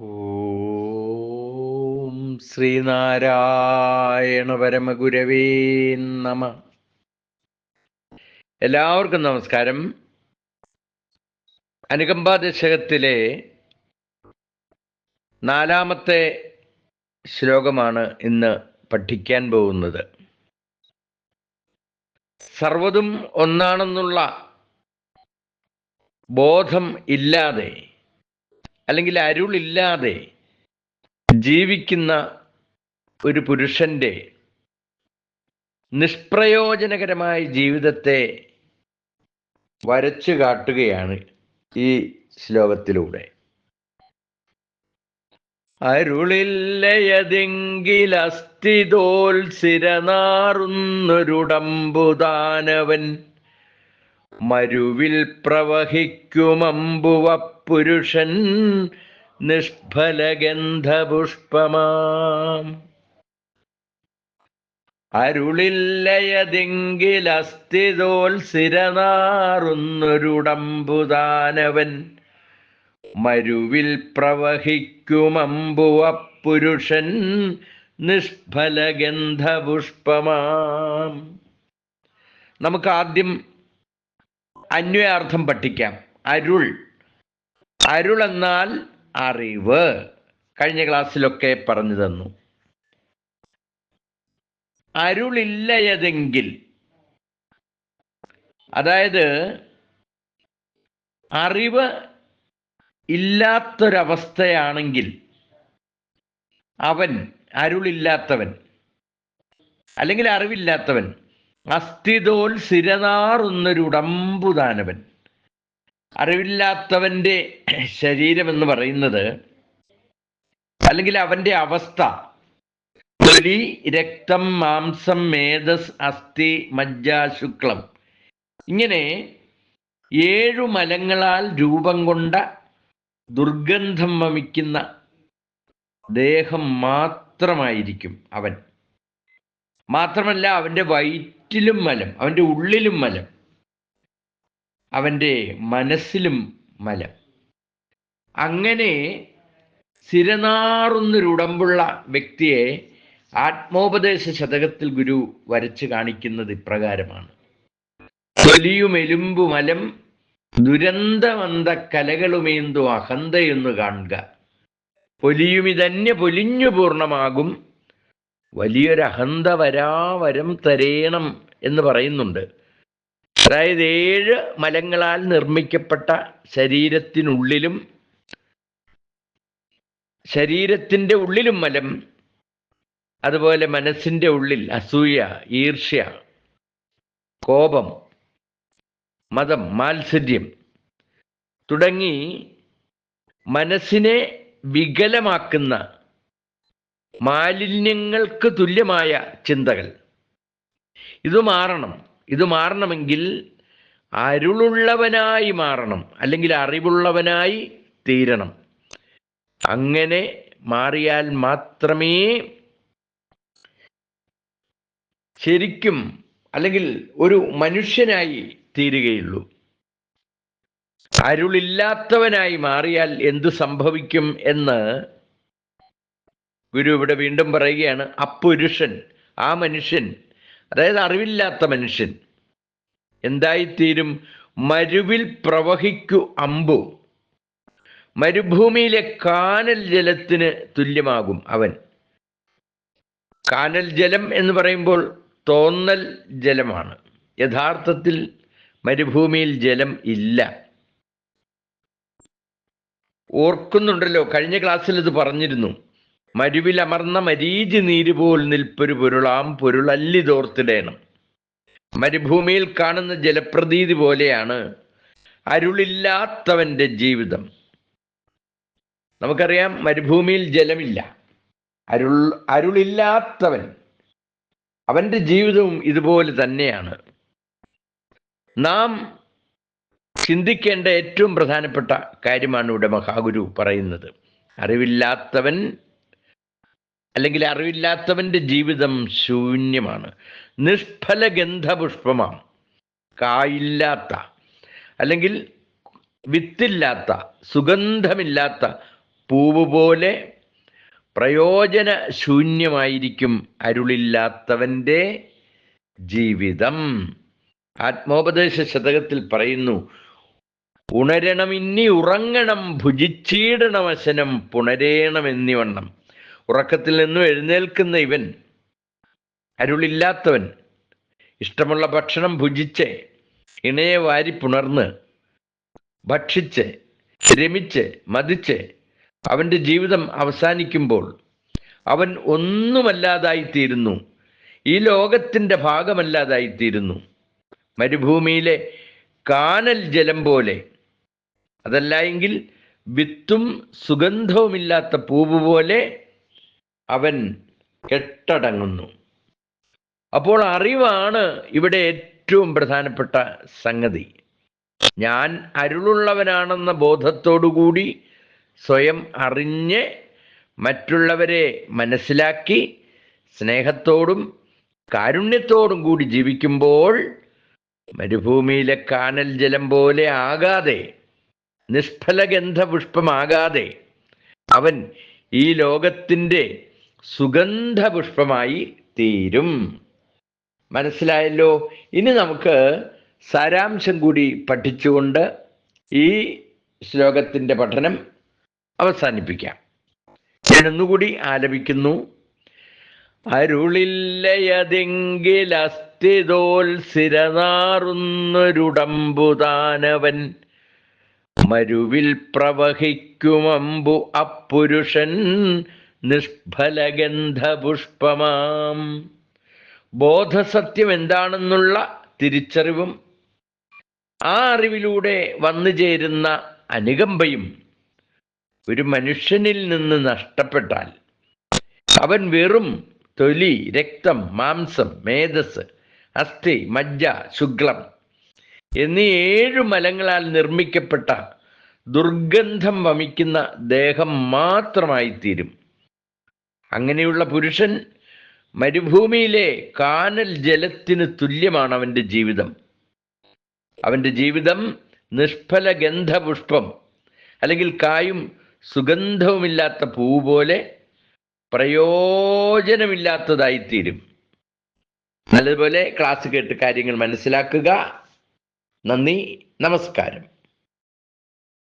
ഓം ശ്രീനാരായണ പരമഗുരവേ നമ. എല്ലാവർക്കും നമസ്കാരം. അനുകമ്പ ദശകത്തിലെ നാലാമത്തെ ശ്ലോകമാണ് ഇന്ന് പഠിക്കാൻ പോകുന്നത്. സർവതും ഒന്നാണെന്നുള്ള ബോധം ഇല്ലാതെ അല്ലെങ്കിൽ അരുളില്ലാതെ ജീവിക്കുന്ന ഒരു പുരുഷന്റെ നിഷ്പ്രയോജനകരമായ ജീവിതത്തെ വരച്ചു കാട്ടുകയാണ് ഈ ശ്ലോകത്തിലൂടെ. അരുളില്ലയതിങ്കിലസ്ഥിതോത്സിരനാറുന്നൊരുടമ്പുദാനവൻ മരുവിൽ പ്രവഹിക്കുമമ്പുവപ്പുരുഷൻ നിഷ്ഫലഗന്ധപുഷ്പമാം. അരുളില്ലയതിങ്കിലസ്ഥിതോൽ സ്ഥിരനാറുന്നൊരുടമ്പുദാനവൻ മരുവിൽ പ്രവഹിക്കുമമ്പുവപ്പുരുഷൻ നിഷ്ഫലഗന്ധപുഷ്പമാം. നമുക്ക് ആദ്യം അന്വയാർത്ഥം പഠിക്കാം. അരുൾ. അരുൾ എന്നാൽ അറിവ്. കഴിഞ്ഞ ക്ലാസ്സിലൊക്കെ പറഞ്ഞു തന്നു. അരുളില്ലയതെങ്കിൽ. അതായത് അറിവ് ഇല്ലാത്തൊരവസ്ഥയാണെങ്കിൽ അവൻ അരുളില്ലാത്തവൻ. അല്ലെങ്കിൽ അറിവില്ലാത്തവൻ. അസ്ഥിതോൽ സിരനാറുന്നൊരുടമ്പുദാനവൻ. അറിവില്ലാത്തവന്റെ ശരീരം എന്ന് പറയുന്നത് അല്ലെങ്കിൽ അവന്റെ അവസ്ഥ. തൊലി രക്തം മാംസം മേധസ് അസ്ഥി മജ്ജ ശുക്ലം. ഇങ്ങനെ ഏഴു മലങ്ങളാൽ രൂപം കൊണ്ട ദുർഗന്ധം വമിക്കുന്ന ദേഹം മാത്രമായിരിക്കും അവൻ. മാത്രമല്ല അവന്റെ വയറ്റിലും മലം അവന്റെ ഉള്ളിലും മലം അവന്റെ മനസ്സിലും മലം. അങ്ങനെ സ്ഥിരനാറുന്നൊരുടമ്പുള്ള വ്യക്തിയെ ആത്മോപദേശ ശതകത്തിൽ ഗുരു വരച്ചു കാണിക്കുന്നത് ഇപ്രകാരമാണ്. തൊലിയും എലുമ്പു മലം ദുരന്തമന്ത കലകളുമേന്തു അഹന്തയെന്ന് കാണുക. പൊലിയുമിതന്നെ പൊലിഞ്ഞു പൂർണമാകും. വലിയൊരു അഹന്ത വരാവരം തരേണം എന്ന് പറയുന്നുണ്ട്. അതായത് ഏഴ് മലങ്ങളാൽ നിർമ്മിക്കപ്പെട്ട ശരീരത്തിനുള്ളിലും ശരീരത്തിന്റെ ഉള്ളിലും മലം അതുപോലെ മനസ്സിന്റെ ഉള്ളിൽ അസൂയ ഈർഷ്യ കോപം മതം മാത്സര്യം തുടങ്ങി മനസ്സിനെ വികലമാക്കുന്ന മാലിന്യങ്ങൾക്ക് തുല്യമായ ചിന്തകൾ. ഇത് മാറണം. ഇത് മാറണമെങ്കിൽ അരുളുള്ളവനായി മാറണം. അല്ലെങ്കിൽ അറിവുള്ളവനായി തീരണം. അങ്ങനെ മാറിയാൽ മാത്രമേ ശരിക്കും അല്ലെങ്കിൽ ഒരു മനുഷ്യനായി തീരുകയുള്ളൂ. അരുളില്ലാത്തവനായി മാറിയാൽ എന്തു സംഭവിക്കും എന്ന് ഗുരു ഇവിടെ വീണ്ടും പറയുകയാണ് അപ്പുരുഷൻ ആ മനുഷ്യൻ അതായത് അറിവില്ലാത്ത മനുഷ്യൻ എന്തായിത്തീരും? മരുവിൽ പ്രവഹിക്കു അമ്പു. മരുഭൂമിയിലെ കാനൽ ജലത്തിന് തുല്യമാകും അവൻ. കാനൽ ജലം എന്ന് പറയുമ്പോൾ തോന്നൽ ജലമാണ്. യഥാർത്ഥത്തിൽ മരുഭൂമിയിൽ ജലം ഇല്ല. ഓർക്കുന്നുണ്ടല്ലോ കഴിഞ്ഞ ക്ലാസ്സിൽ ഇത് പറഞ്ഞിരുന്നു. മരുവിൽ അമർന്ന മരീചി നീര് പോൽ നിൽപ്പൊരു പൊരുളാം പൊരുളല്ലി തോർത്തിടേണം. മരുഭൂമിയിൽ കാണുന്ന ജലപ്രതീതി പോലെയാണ് അരുളില്ലാത്തവന്റെ ജീവിതം. നമുക്കറിയാം മരുഭൂമിയിൽ ജലമില്ല. അരുൾ അരുളില്ലാത്തവൻ. അവന്റെ ജീവിതവും ഇതുപോലെ തന്നെയാണ്. നാം ചിന്തിക്കേണ്ട ഏറ്റവും പ്രധാനപ്പെട്ട കാര്യമാണ് ഇവിടെ മഹാഗുരു പറയുന്നത്. അറിവില്ലാത്തവൻ അല്ലെങ്കിൽ അറിവില്ലാത്തവന്റെ ജീവിതം ശൂന്യമാണ്. നിഷ്ഫല ഗന്ധപുഷ്പമാണ് കായില്ലാത്ത അല്ലെങ്കിൽ വിത്തില്ലാത്ത സുഗന്ധമില്ലാത്ത പൂവ് പോലെ പ്രയോജന ശൂന്യമായിരിക്കും അരുളില്ലാത്തവന്റെ ജീവിതം. ആത്മോപദേശ ശതകത്തിൽ പറയുന്നു ഉണരണം ഇനി ഉറങ്ങണം ഭുജിച്ചീടണം വശനം പുണരേണം എന്നിവണ്ണം ഉറക്കത്തിൽ നിന്നും എഴുന്നേൽക്കുന്ന ഇവൻ അരുളില്ലാത്തവൻ ഇഷ്ടമുള്ള ഭക്ഷണം ഭുജിച്ച് ഇണയെ വാരി പുണർന്ന് ഭക്ഷിച്ച് രമിച്ച് മതിച്ച് അവന്റെ ജീവിതം അവസാനിക്കുമ്പോൾ അവൻ ഒന്നുമല്ലാതായിത്തീരുന്നു. ഈ ലോകത്തിന്റെ ഭാഗമല്ലാതായിത്തീരുന്നു. മരുഭൂമിയിലെ കാനൽ ജലം പോലെ. അതല്ല എങ്കിൽ വിത്തും സുഗന്ധവുമില്ലാത്ത പൂവ് പോലെ അവൻ കെട്ടടങ്ങുന്നു. അപ്പോൾ അറിവാണ് ഇവിടെ ഏറ്റവും പ്രധാനപ്പെട്ട സംഗതി. ഞാൻ അരുളുള്ളവനാണെന്ന ബോധത്തോടുകൂടി സ്വയം അറിഞ്ഞ് മറ്റുള്ളവരെ മനസ്സിലാക്കി സ്നേഹത്തോടും കാരുണ്യത്തോടും കൂടി ജീവിക്കുമ്പോൾ മരുഭൂമിയിലെ കാനൽ ജലം പോലെ ആകാതെ നിഷ്ഫലഗന്ധപുഷ്പമാകാതെ അവൻ ഈ ലോകത്തിന്റെ സുഗന്ധ പുഷ്പമായി തീരും. മനസ്സിലായല്ലോ? ഇനി നമുക്ക് സാരാംശം കൂടി പഠിച്ചുകൊണ്ട് ഈ ശ്ലോകത്തിന്റെ പഠനം അവസാനിപ്പിക്കാം. ഞാൻ ഒന്നുകൂടി ആലപിക്കുന്നു. അരുളില്ലയതെങ്കിലസ്ഥിതോൽ സിരനാറുന്നൊരുടമ്പുതാനവൻ മരുവിൽ പ്രവഹിക്കുമമ്പു അപ്പുരുഷൻ നിഷ്ഫലഗന്ധപുഷ്പമാം. ബോധസത്യം എന്താണെന്നുള്ള തിരിച്ചറിവും ആ അറിവിലൂടെ വന്നു ചേരുന്ന അനുകമ്പയും ഒരു മനുഷ്യനിൽ നിന്ന് നഷ്ടപ്പെട്ടാൽ അവൻ വെറും തൊലി രക്തം മാംസം മേധസ് അസ്ഥി മജ്ജ ശുക്ലം എന്നീ ഏഴു മലങ്ങളാൽ നിർമ്മിക്കപ്പെട്ട ദുർഗന്ധം വമിക്കുന്ന ദേഹം മാത്രമായി തീരും അങ്ങനെയുള്ള പുരുഷൻ മരുഭൂമിയിലെ കാനൽ ജലത്തിന് തുല്യമാണ് അവന്റെ ജീവിതം. അവന്റെ ജീവിതം നിഷ്ഫല ഗന്ധപുഷ്പം അല്ലെങ്കിൽ കായും സുഗന്ധവുമില്ലാത്ത പൂ പോലെ പ്രയോജനമില്ലാത്തതായിത്തീരും. നല്ലതുപോലെ ക്ലാസ് കേട്ട് കാര്യങ്ങൾ മനസ്സിലാക്കുക. നന്ദി നമസ്കാരം.